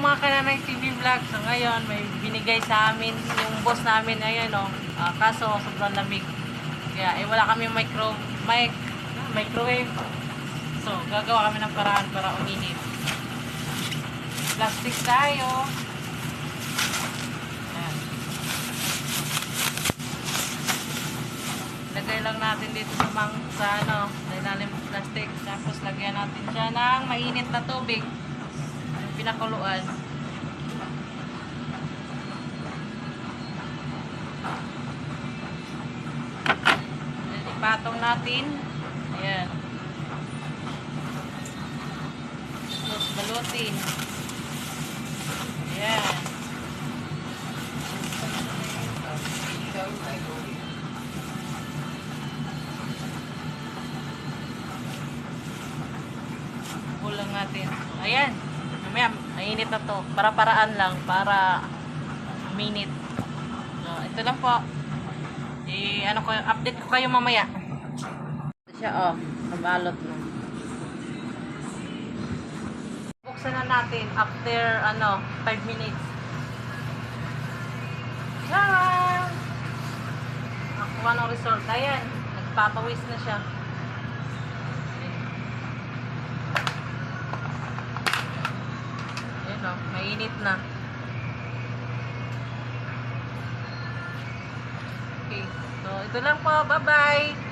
mga kananay TV vlog. So ngayon, may binigay sa amin yung boss namin ngayon, no. Ah, kaso, sobrang lamig. Kaya, eh, wala kami micro, mic, microwave. So, gagawa kami ng paraan para uminit. Plastic tayo. Lagay lang natin dito sa mang sa ano, ng plastic. Tapos lagyan natin siya ng mainit na tubig. Pinakuluan. Then, ipatong natin. Ayan. Tapos balutin. Ayan. Kulang natin. Ayan. Mainit na to. Para paraan lang. Para minute. So, ito lang po. Eh, ano ko, update ko kayo mamaya. Ito siya, oh. Nabalot na. Buksan na natin after, ano, 5 minutes. Yan! Nakuha ng result. Ayan. Nagpapawis na siya. Ayan o, mainit na. Okay, so ito lang po. Bye-bye!